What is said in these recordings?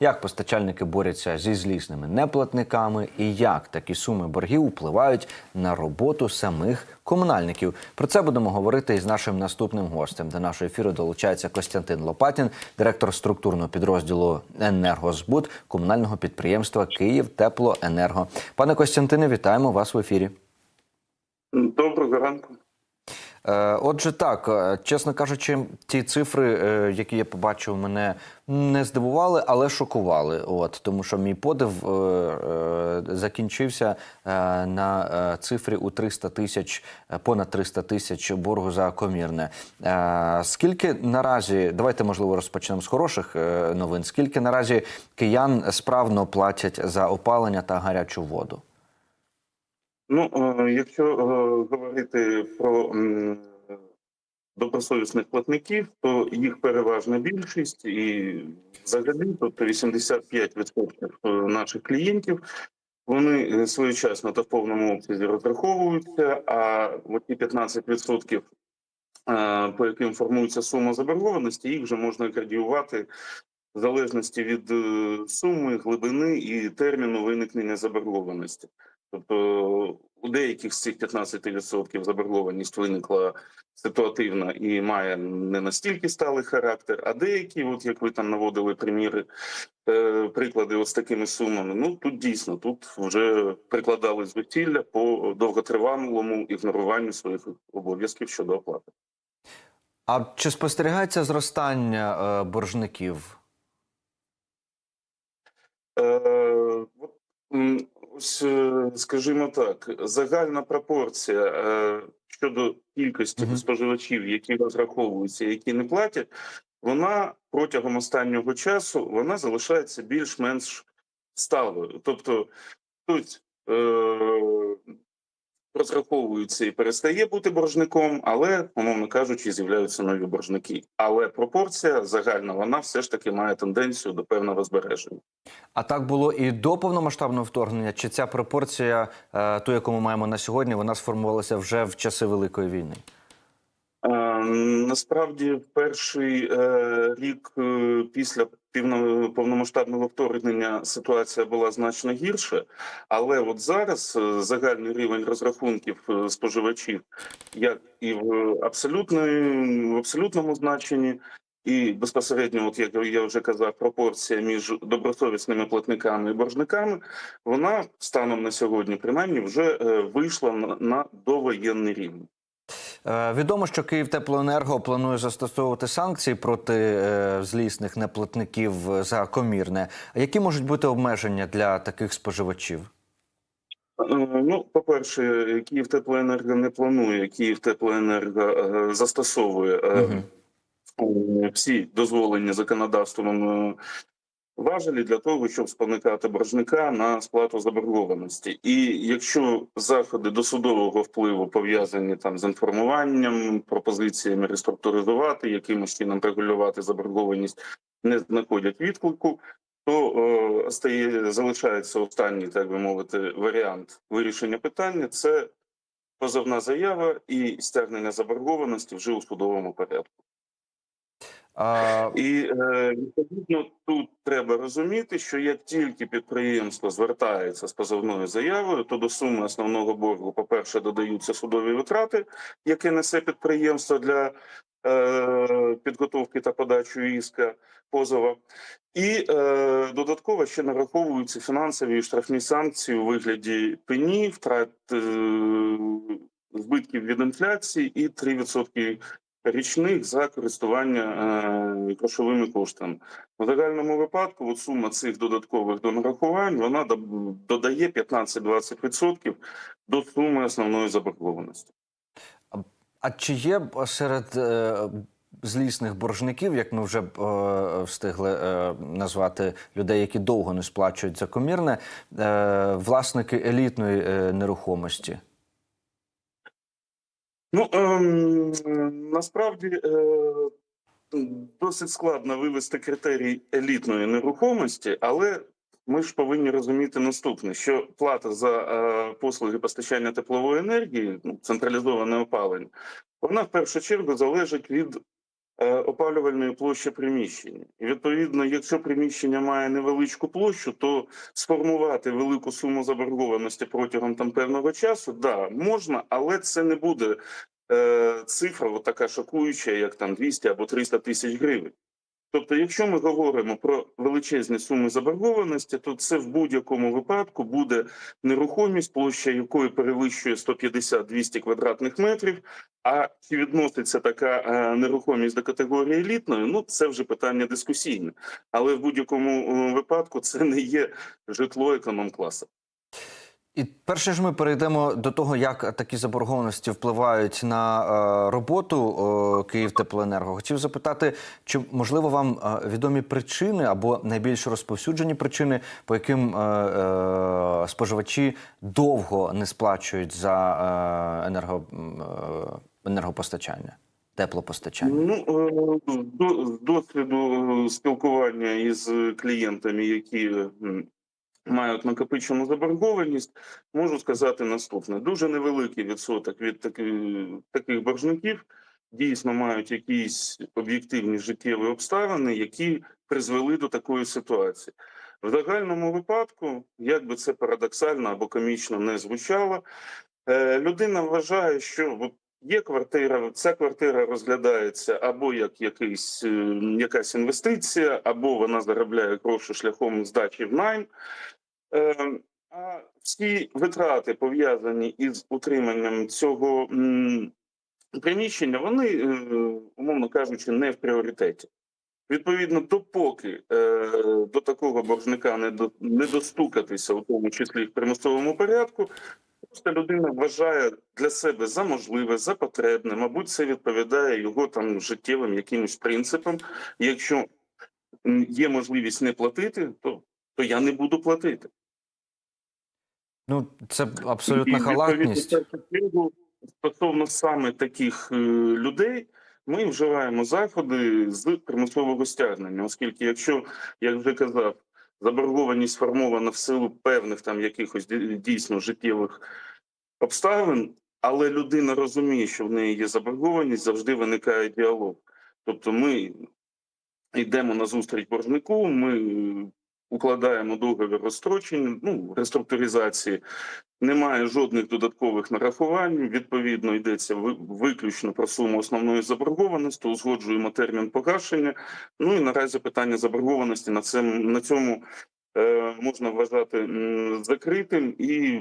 як постачальники борються зі злісними неплатниками і як такі суми боргів впливають на роботу самих комунальників. Про це будемо говорити із нашим наступним гостем. До нашого ефіру долучається Костянтин Лопатін, директор структурного підрозділу Енергозбут комунального підприємства Київ Теплоенерго. Пане Костянтине, вітаємо вас в ефірі. Е, Отже, так, е, чесно кажучи, ті цифри, е, які я побачив, мене не здивували, але шокували. От тому, що мій подив закінчився на цифрі у 300 тисяч, понад 300 тисяч боргу за комірне. Скільки наразі, давайте можливо розпочнемо з хороших новин. Скільки наразі киян справно платять за опалення та гарячу воду? Ну, е, якщо е, говорити про добросовісних платників, то їх переважна більшість, і взагалі, тобто 85% наших клієнтів, вони е, своєчасно та в повному обсязі розраховуються, а ті 15%, е, по яким формується сума заборгованості, їх вже можна градіювати в залежності від е, суми, глибини і терміну виникнення заборгованості. Тобто у деяких з цих 15% заборгованість виникла ситуативна і має не настільки сталий характер, а деякі, от як ви там наводили приміри, е, приклади от з такими сумами, ну тут дійсно тут вже прикладали зусилля по довготривалому ігноруванню своїх обов'язків щодо оплати. А чи спостерігається зростання е, боржників? Е, Ось, е, скажімо так, загальна пропорція е, щодо кількості Мгм. споживачів, які розраховуються, які не платять, вона протягом останнього часу вона залишається більш-менш сталою. Тобто тут е, розраховується і перестає бути боржником, але, умовно кажучи, з'являються нові боржники. Але пропорція загальна вона все ж таки має тенденцію до певного збереження. А так було і до повномасштабного вторгнення? Чи ця пропорція, е, ту, яку ми маємо на сьогодні, вона сформувалася вже в часи Великої війни? Насправді, перший е, рік е, після повномасштабного вторгнення ситуація була значно гірша, але от зараз е, загальний рівень розрахунків споживачів, як і в абсолютної в абсолютному значенні, і безпосередньо, от як я вже казав, пропорція між добросовісними платниками і боржниками, вона станом на сьогодні, принаймні, вже вийшла на довоєнний рівень. Е, Відомо, що Київтеплоенерго планує застосовувати санкції проти е, злісних неплатників за комірне. Які можуть бути обмеження для таких споживачів? Е, Ну, по-перше, Київтеплоенерго не планує, Київтеплоенерго застосовує е, всі дозволені законодавством важелі для того, щоб спонукати боржника на сплату заборгованості. І якщо заходи досудового впливу пов'язані там з інформуванням, пропозиціями реструктуризувати, якимось чином регулювати заборгованість, не знаходять відклику, то е, стає залишається останній, так би мовити, варіант вирішення питання це позовна заява і стягнення заборгованості вже у судовому порядку. А, І е, відповідно тут треба розуміти, що як тільки підприємство звертається з позовною заявою, то до суми основного боргу, по-перше, додаються судові витрати, які несе підприємство для е, підготовки та подачі іска позова, і е, додатково ще нараховуються фінансові і штрафні санкції у вигляді пені, втрат е, збитків від інфляції і 3% річних за користування е, грошовими коштами. В загальному випадку от сума цих додаткових донарахувань вона додає 15-20% до суми основної заборгованості. а чи є серед е, злісних боржників, як ми вже е, встигли е, назвати людей, які довго не сплачують за комірне, е, власники елітної е, нерухомості? Ну ем, насправді е, досить складно вивести критерій елітної нерухомості, але ми ж повинні розуміти наступне: що плата за е, послуги постачання теплової енергії, ну, централізоване опалення, вона в першу чергу залежить від опалювальної площі приміщення. І відповідно, якщо приміщення має невеличку площу, то сформувати велику суму заборгованості протягом там певного часу, да, можна, але це не буде е, цифра така шокуюча, як там 200 або 300 тисяч гривень. Тобто, якщо ми говоримо про величезні суми заборгованості, то це в будь-якому випадку буде нерухомість, площа якої перевищує 150-200 квадратних метрів. А чи відноситься така е, нерухомість до категорії елітної? Ну це вже питання дискусійне, але в будь-якому е, випадку це не є житло економ-класу. І перше ж ми перейдемо до того, як такі заборгованості впливають на е, роботу Київтеплоенерго. Хотів запитати, чи можливо вам відомі причини або найбільш розповсюджені причини, по яким споживачі довго не сплачують за енерго, енергопостачання, теплопостачання? Ну е, з досвіду спілкування із клієнтами, які мають накопичену заборгованість, можу сказати наступне: дуже невеликий відсоток від таки- таких боржників дійсно мають якісь об'єктивні життєві обставини, які призвели до такої ситуації. В загальному випадку, як би це парадоксально або комічно не звучало, е, людина вважає, що Є квартира, ця квартира розглядається або як якийсь, е, якась інвестиція, або вона заробляє гроші шляхом здачі в найм. Е, А всі витрати, пов'язані із утриманням цього приміщення, вони, е, умовно кажучи, не в пріоритеті. Відповідно, допоки до такого боржника не, не достукатися, у тому числі в примусовому порядку, просто людина вважає для себе за можливе, за потребне, мабуть, це відповідає його там життєвим якимось принципам. Якщо є можливість не платити, то, то я не буду платити. Ну це І, абсолютна халатність. Стосовно саме таких е, людей, ми вживаємо заходи з примусового стягнення, оскільки, якщо, як вже казав, заборгованість сформована в силу певних там якихось дійсно життєвих обставин, але людина розуміє, що в неї є заборгованість, завжди виникає діалог. Тобто, ми йдемо на зустріч боржнику, ми укладаємо договір розстрочення, ну реструктуризації. Немає жодних додаткових нарахувань. Відповідно, йдеться виключно про суму основної заборгованості. Узгоджуємо термін погашення. Ну і наразі питання заборгованості на цьому на цьому е, можна вважати закритим і.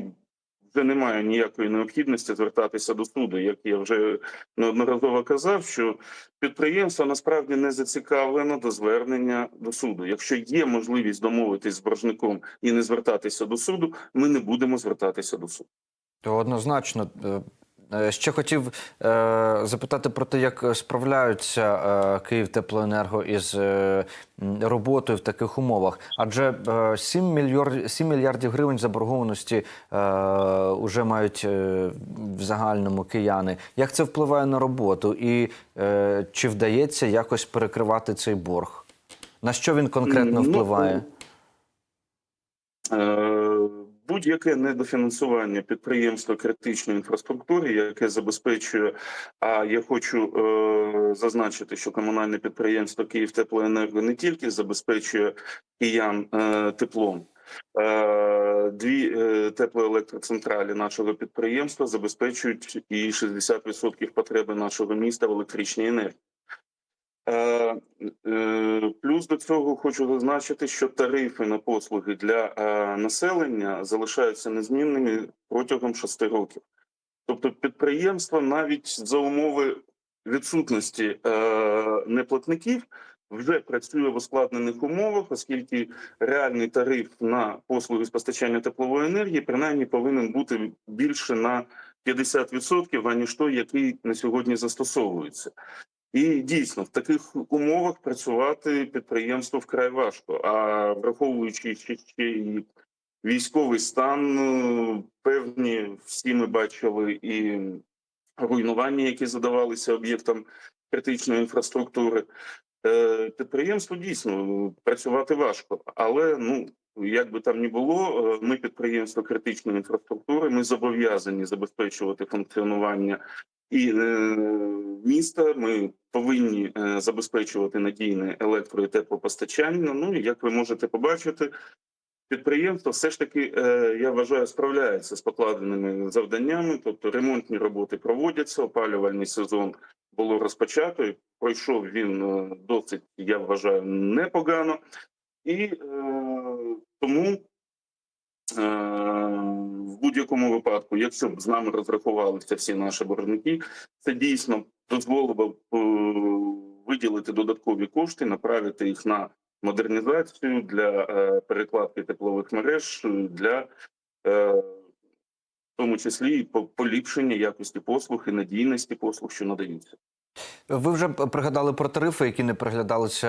Вже немає ніякої необхідності звертатися до суду. Як я вже неодноразово казав, що підприємство насправді не зацікавлено до звернення до суду. Якщо є можливість домовитись з боржником і не звертатися до суду, ми не будемо звертатися до суду. То однозначно. Е, е, Ще хотів е, запитати про те, як справляються е, Київтеплоенерго із е, роботою в таких умовах. Адже е, 7, мільйор, 7 мільярдів гривень заборгованості е, вже мають е, в загальному кияни. Як це впливає на роботу? І е, чи вдається якось перекривати цей борг? На що він конкретно Ну, впливає? Е, Будь-яке недофінансування підприємства критичної інфраструктури, яке забезпечує. А я хочу е, зазначити, що комунальне підприємство Київтеплоенерго не тільки забезпечує киян е, теплом. Е, Дві е, теплоелектроцентралі нашого підприємства забезпечують і 60% потреби нашого міста в електричній енергії. Е, е, Плюс до цього хочу зазначити, що тарифи на послуги для е, населення залишаються незмінними протягом шести років. Тобто, підприємство навіть за умови відсутності неплатників вже працює в ускладнених умовах, оскільки реальний тариф на послуги з постачання теплової енергії принаймні повинен бути більше на 50%, аніж той, який на сьогодні застосовується. І дійсно в таких умовах працювати підприємству вкрай важко. А враховуючи ще, і військовий стан, е, певні всі ми бачили і руйнування, які задавалися об'єктам критичної інфраструктури. Е, Підприємству дійсно працювати важко, але ну як би там ні було, е, ми підприємство критичної інфраструктури. Ми зобов'язані забезпечувати функціонування і е, міста. Ми повинні е, забезпечувати надійне електро і теплопостачання. Ну і як ви можете побачити, підприємство все ж таки, е, я вважаю, справляється з покладеними завданнями. Тобто ремонтні роботи проводяться, опалювальний сезон було розпочато. Пройшов він досить, я вважаю, непогано. І тому в будь-якому випадку, якщо б з нами розрахувалися всі наші боржники, це дійсно дозволило б е, виділити додаткові кошти, направити їх на модернізацію для е, перекладки теплових мереж, е, для е, в тому числі і по- поліпшення якості послуг і надійності послуг, що надаються. Ви вже пригадали про тарифи, які не переглядалися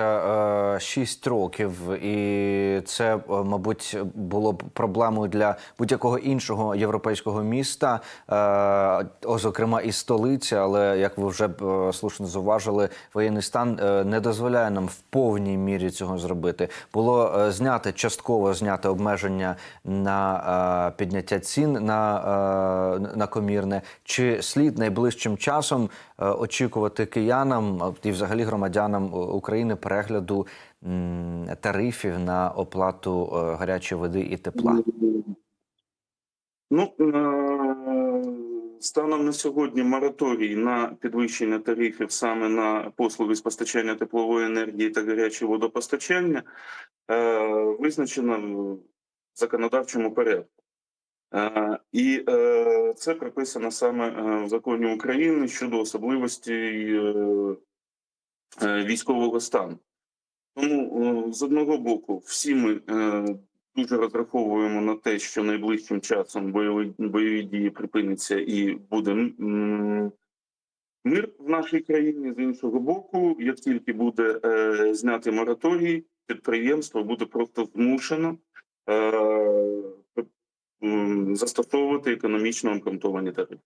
е, 6 років, і це, е, мабуть, було б проблемою для будь-якого іншого європейського міста, е, зокрема і столиці. Але як ви вже е, слушно зауважили, воєнний стан е, не дозволяє нам в повній мірі цього зробити. Було е, знято частково знято обмеження на е, підняття цін на, е, на комірне. Чи слід найближчим часом е, очікувати киянам і взагалі громадянам е, України перегляду тарифів на оплату е, гарячої води і тепла? Ну е, станом на сьогодні мораторій на підвищення тарифів саме на послуги з постачання теплової енергії та гарячого водопостачання визначено в законодавчому порядку. Е, І е, це прописано саме е, в законі України щодо особливостей військового стану. Тому з одного боку, всі ми дуже розраховуємо на те, що найближчим часом бойові, бойові дії припиняться і буде мир в нашій країні. З іншого боку, як тільки буде знятий мораторій, підприємство буде просто змушено застосовувати економічно обґрунтовані тарифи.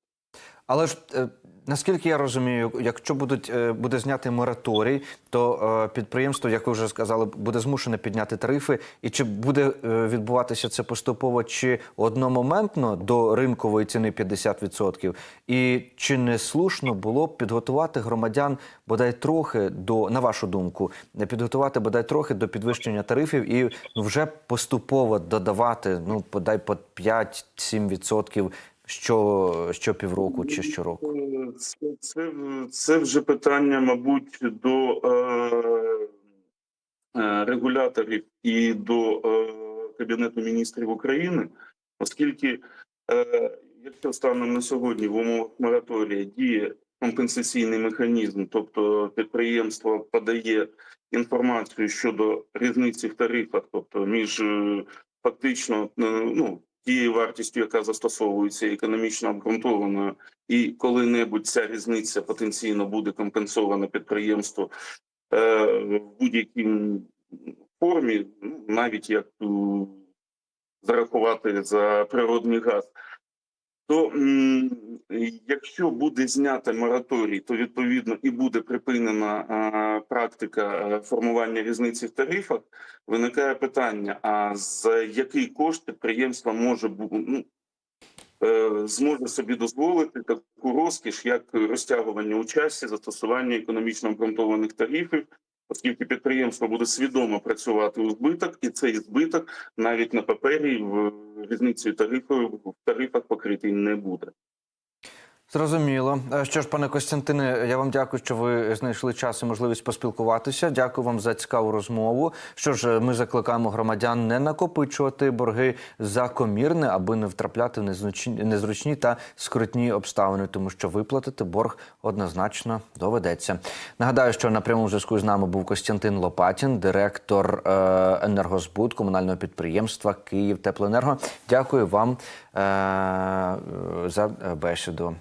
Але ж е, наскільки я розумію, якщо будуть е, буде знятий мораторій, то е, підприємство, як ви вже сказали, буде змушене підняти тарифи. І чи буде відбуватися це поступово чи одномоментно до ринкової ціни 50%? І чи не слушно було б підготувати громадян бодай трохи до, на вашу думку, не підготувати бодай трохи до підвищення тарифів і ну, вже поступово додавати ну бодай по 5-7% що, що півроку чи щороку? Е, Це, це, це вже питання, мабуть, до е, е, регуляторів і до е, Кабінету міністрів України, оскільки, е, якщо станом на сьогодні в умовах мораторія діє компенсаційний механізм, тобто підприємство подає інформацію щодо різниці в тарифах, тобто між е, фактично ну, тією вартістю, яка застосовується економічно обґрунтованою, і коли-небудь ця різниця потенційно буде компенсована підприємству е, в будь-якій формі, ну, навіть як зарахувати за природний газ. То якщо буде знято мораторій, то відповідно і буде припинена практика е, формування різниці в тарифах. Виникає питання: а за який кошт підприємство може ну, е, зможе собі дозволити таку розкіш, як розтягування у часі, застосування економічно обґрунтованих тарифів, оскільки підприємство буде свідомо працювати у збиток, і цей збиток навіть на папері в різницею тарифів в тарифах покритий не буде. Зрозуміло. Е, Що ж, пане Костянтине, я вам дякую, що ви знайшли час і можливість поспілкуватися. Дякую вам за цікаву розмову. Що ж, ми закликаємо громадян не накопичувати борги за комірне, аби не втрапляти в незручні, та скрутні обставини, тому що виплатити борг однозначно доведеться. Нагадаю, що на прямому зв'язку з нами був Костянтин Лопатін, директор е, енергозбуд комунального підприємства Київ Теплоенерго. Дякую вам е, за бесіду.